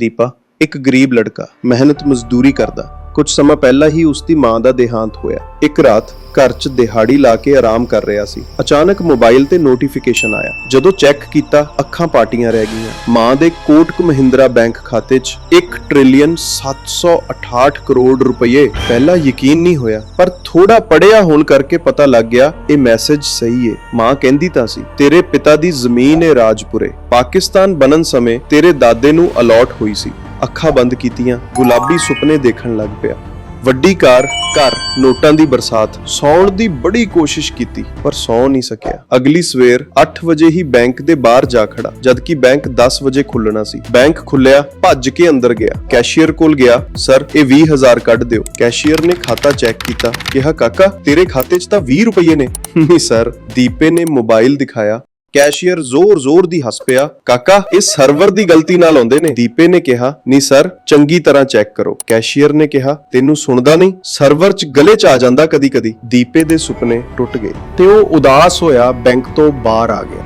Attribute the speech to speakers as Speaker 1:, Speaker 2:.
Speaker 1: ਦੀਪਾ ਇੱਕ ਗਰੀਬ ਲੜਕਾ ਮਿਹਨਤ ਮਜ਼ਦੂਰੀ ਕਰਦਾ। ਕੁਝ ਸਮਾਂ ਪਹਿਲਾਂ ਹੀ ਉਸ ਦੀ ਮਾਂ ਦਾ ਦੇਹਾਂਤ ਹੋਇਆ। ਇੱਕ ਰਾਤ ਘਰ 'ਚ ਦਿਹਾੜੀ ਲਾ ਕੇ ਆਰਾਮ ਕਰ ਰਿਹਾ ਸੀ। ਅਚਾਨਕ ਮੋਬਾਈਲ ਤੇ ਨੋਟੀਫਿਕੇਸ਼ਨ ਆਇਆ। ਜਦੋਂ ਚੈੱਕ ਕੀਤਾ, ਅੱਖਾਂ ਪਾਟੀਆਂ ਰਹਿ ਗਈਆਂ। ਮਾਂ ਦੇ ਕੋਟਕ ਮਹਿੰਦਰਾ ਬੈਂਕ ਖਾਤੇ 'ਚ 1 ਟ੍ਰਿਲੀਅਨ 768 ਕਰੋੜ ਰੁਪਏ ਪਹਿਲਾਂ ਯਕੀਨ ਨਹੀਂ ਹੋਇਆ, ਪਰ ਥੋੜਾ ਪੜਿਆ ਹੋਣ ਕਰਕੇ ਪਤਾ ਲੱਗ ਗਿਆ, ਇਹ ਮੈਸੇਜ ਸਹੀ ਏ। ਮਾਂ ਕਹਿੰਦੀ ਤਾਂ ਸੀ, ਤੇਰੇ ਪਿਤਾ ਦੀ ਜ਼ਮੀਨ ਏ ਰਾਜਪੁਰੇ। ਪਾਕਿਸਤਾਨ ਬਣਨ ਸਮੇਂ ਤੇਰੇ ਦਾਦੇ ਨੂੰ ਅਲਾਟ ਹੋਈ ਸੀ। ਅੱਖਾਂ ਬੰਦ ਕੀਤੀਆਂ, ਗੁਲਾਬੀ ਸੁਪਨੇ ਦੇਖਣ ਲੱਗ ਪਿਆ। ਵੱਡੀ ਕਾਰ, ਘਰ, ਨੋਟਾਂ ਦੀ ਬਰਸਾਤ, ਸੌਣ ਦੀ ਬੜੀ ਕੋਸ਼ਿਸ਼ ਕੀਤੀ, ਪਰ ਸੌ ਨਹੀਂ ਸਕਿਆ। ਅਗਲੀ ਸਵੇਰ 8 ਵਜੇ ਹੀ ਬੈਂਕ ਦੇ ਬਾਹਰ ਜਾ ਖੜਾ ਜਦਕਿ ਬੈਂਕ 10 ਵਜੇ ਖੁੱਲਣਾ ਸੀ। ਬੈਂਕ ਖੁੱਲਿਆ ਭੱਜ ਕੇ ਅੰਦਰ ਗਿਆ। ਕੈਸ਼ੀਅਰ ਕੋਲ ਗਿਆ, ਸਰ, ਇਹ 20000 ਕੱਢ ਦਿਓ। ਕੈਸ਼ੀਅਰ ਨੇ ਖਾਤਾ ਚੈੱਕ ਕੀਤਾ, ਕਿਹਾ, ਕਾਕਾ, ਤੇਰੇ ਖਾਤੇ 'ਚ ਤਾਂ 20 ਰੁਪਏ ਨੇ। ਨਹੀਂ, ਸਰ। ਦੀਪੇ ਨੇ ਮੋਬਾਈਲ ਦਿਖਾਇਆ। ਕੈਸ਼ੀਅਰ ਜ਼ੋਰ-ਜ਼ੋਰ ਦੀ ਹੱਸ ਪਿਆ, ਕਾਕਾ ਇਹ ਸਰਵਰ ਦੀ ਗਲਤੀ ਨਾਲ ਆਉਂਦੇ ਨੇ। ਦੀਪੇ ਨੇ ਕਿਹਾ, ਨਹੀਂ ਸਰ, ਚੰਗੀ ਤਰ੍ਹਾਂ ਚੈੱਕ ਕਰੋ। ਕੈਸ਼ੀਅਰ ਨੇ ਕਿਹਾ, ਤੈਨੂੰ ਸੁਣਦਾ ਨਹੀਂ, ਸਰਵਰ 'ਚ ਗਲੇ 'ਚ ਆ ਜਾਂਦਾ ਕਦੀ-ਕਦੀ। ਦੀਪੇ ਦੇ ਸੁਪਨੇ ਟੁੱਟ ਗਏ ਤੇ ਉਹ ਉਦਾਸ ਹੋਇਆ ਬੈਂਕ ਤੋਂ ਬਾਹਰ ਆ ਗਿਆ।